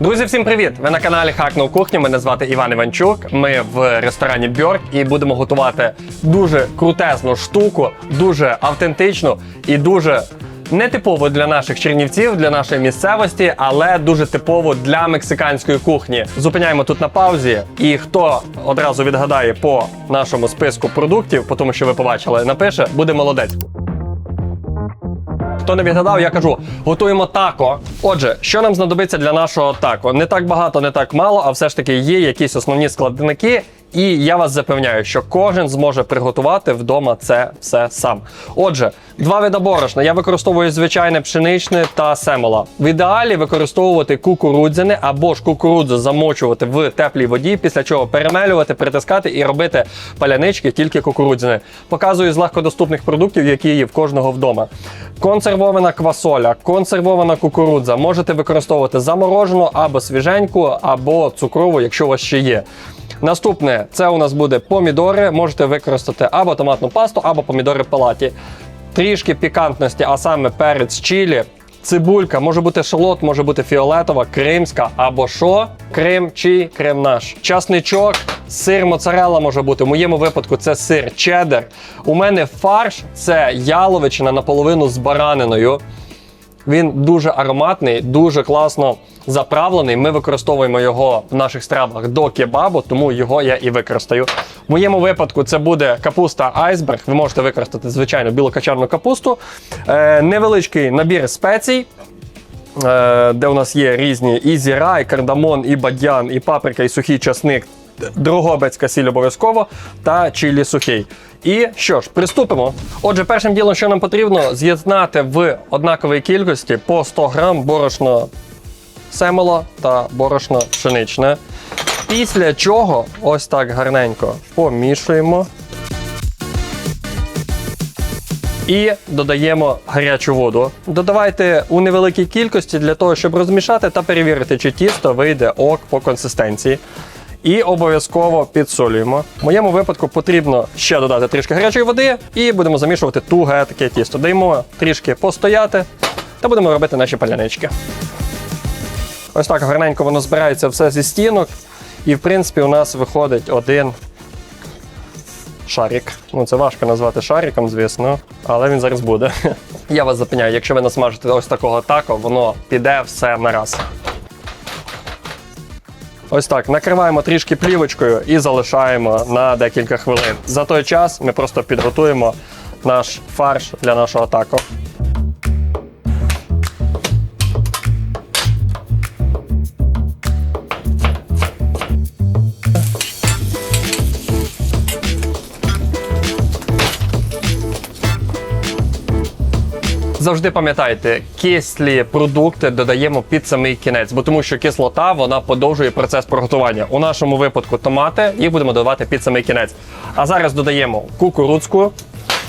Друзі, всім привіт! Ви на каналі Хакнув кухню. Мене звати Іван Іванчук. Ми в ресторані Бьорк і будемо готувати дуже крутезну штуку, дуже автентичну і дуже нетипово для наших чернівців, для нашої місцевості, але дуже типово для мексиканської кухні. Зупиняємо тут на паузі. І хто одразу відгадає по нашому списку продуктів, по тому що ви побачили, напише, буде молодець. Хто не відгадав, я кажу, готуємо тако. Отже, що нам знадобиться для нашого тако? Не так багато, не так мало, а все ж таки є якісь основні складники. І я вас запевняю, що кожен зможе приготувати вдома це все сам. Отже, два вида борошна. Я використовую звичайне пшеничне та семола. В ідеалі використовувати кукурудзяне або ж кукурудзу замочувати в теплій воді, після чого перемелювати, притискати і робити палянички тільки кукурудзяне. Показую з легкодоступних продуктів, які є в кожного вдома. Консервована квасоля, консервована кукурудза. Можете використовувати заморожену або свіженьку, або цукрову, якщо у вас ще є. Наступне це у нас буде помідори. Можете використати або томатну пасту, або помідори палаті. Трішки пікантності, а саме перець чилі. Цибулька, може бути шалот, може бути фіолетова, кримська або що? Крим чи крем наш. Часничок, сир моцарелла може бути. В моєму випадку це сир чеддер. У мене фарш це яловичина наполовину з бараниною. Він дуже ароматний, дуже класно заправлений. Ми використовуємо його в наших стравах до кебабу, тому його я і використаю. В моєму випадку це буде капуста айсберг. Ви можете використати звичайно білокачарну капусту. Е, невеличкий набір спецій. е, Де у нас є різні і зіра, і кардамон, і бадьян, і паприка, і сухий часник, дрогобецька сіль обов'язково та чилі сухий. І що ж, приступимо. Отже, першим ділом, що нам потрібно, з'єднати в однаковій кількості по 100 грам борошно семола та борошно пшеничне. Після чого ось так гарненько помішуємо. І додаємо гарячу воду. Додавайте у невеликій кількості для того, щоб розмішати та перевірити, чи тісто вийде ок по консистенції. І обов'язково підсолюємо. В моєму випадку потрібно ще додати трішки гарячої води і будемо замішувати туге таке тісто. Даємо трішки постояти та будемо робити наші палянички. Ось так гарненько воно збирається все зі стінок. І в принципі у нас виходить один шарик. Ну, це важко назвати шариком, звісно, але він зараз буде. Я вас запевняю, якщо ви насмажите ось такого тако, воно піде все на раз. Ось так, накриваємо трішки плівочкою і залишаємо на декілька хвилин. За той час ми просто підготуємо наш фарш для нашого тако. Завжди пам'ятайте, кислі продукти додаємо під самий кінець, бо тому що кислота вона подовжує процес приготування. У нашому випадку томати їх будемо додавати під самий кінець. А зараз додаємо кукурудзку,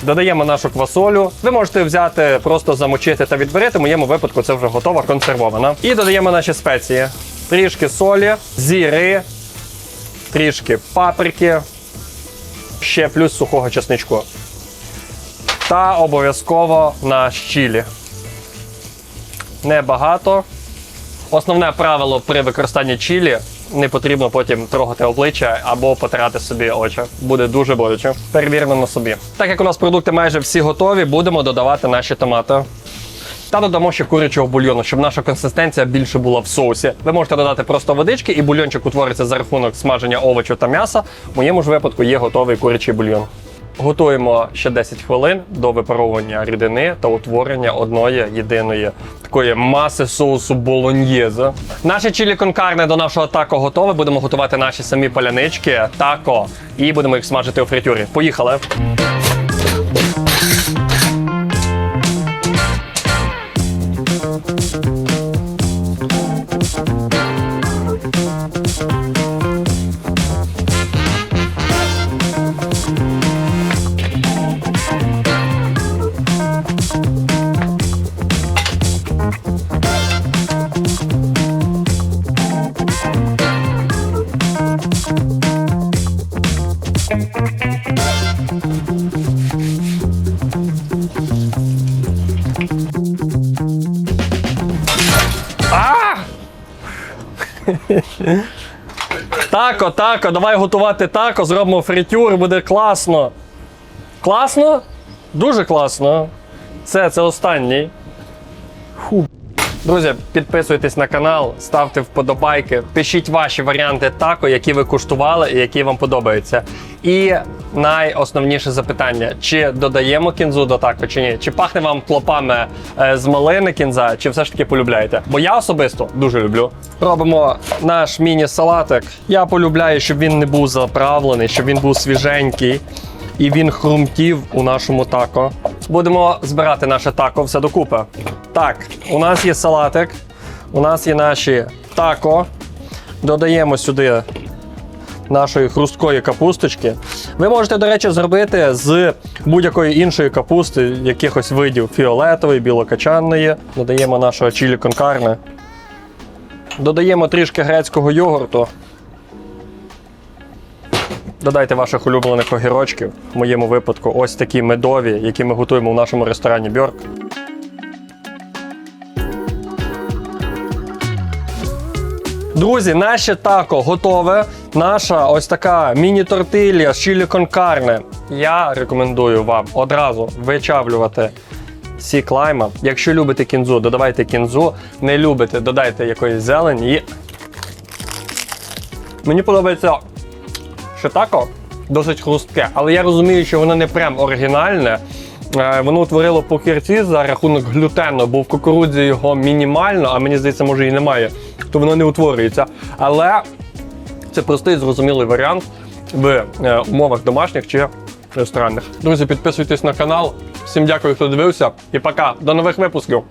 додаємо нашу квасолю. Ви можете взяти, просто замочити та відварити. В моєму випадку це вже готова консервована. І додаємо наші спеції: трішки солі, зіри, трішки паприки, ще плюс сухого чесничку та обов'язково наш чилі. Небагато. Основне правило при використанні чилі не потрібно потім трогати обличчя або потирати собі очі. Буде дуже боляче. Перевірено на собі. Так як у нас продукти майже всі готові, будемо додавати наші томати. Та додамо ще курячого бульйону, щоб наша консистенція більше була в соусі. Ви можете додати просто водички, і бульйончик утвориться за рахунок смаження овочів та м'яса. В моєму ж випадку є готовий курячий бульйон. Готуємо ще 10 хвилин до випаровування рідини та утворення одної єдиної такої маси соусу болоньєза. Наше чилі конкарне до нашого тако готове. Будемо готувати наші самі палянички, тако, і будемо їх смажити у фритюрі. Поїхали! Тако, тако, давай готувати тако, зробимо фритюр, буде класно. Класно? Дуже класно. Це, це останній. Фу. Друзі, підписуйтесь на канал, ставте вподобайки, пишіть ваші варіанти тако, які ви куштували і які вам подобаються. І найосновніше запитання: чи додаємо кінзу до тако, чи ні? Чи пахне вам клопами е, з малини кінза, чи все ж таки полюбляєте? Бо я особисто дуже люблю. Робимо наш міні-салатик. Я полюбляю, щоб він не був заправлений, щоб він був свіженький і він хрумтів у нашому тако. Будемо збирати наше тако все докупи. Так, у нас є салатик, у нас є наші тако. Додаємо сюди нашої хрусткої капусточки. Ви можете, до речі, зробити з будь-якої іншої капусти, якихось видів фіолетової, білокачанної. Додаємо нашого чілі конкарне. Додаємо трішки грецького йогурту. Додайте ваших улюблених огірочків. В моєму випадку ось такі медові, які ми готуємо в нашому ресторані Бьорк. Друзі, наше тако готове. Наша ось така міні-тортилья з чилі кон карне. Я рекомендую вам одразу вичавлювати сік лайма. Якщо любите кінзу, додавайте кінзу. Не любите, додайте якоїсь зелені. Мені подобається що тако досить хрустке, але я розумію, що воно не прям оригінальне. Е, Воно утворило похірці за рахунок глютену, бо в кукурудзі його мінімально, а мені здається, може і немає, то воно не утворюється. Але це простий зрозумілий варіант в е, умовах домашніх чи ресторанних. Друзі, підписуйтесь на канал. Всім дякую, хто дивився, і пока. До нових випусків.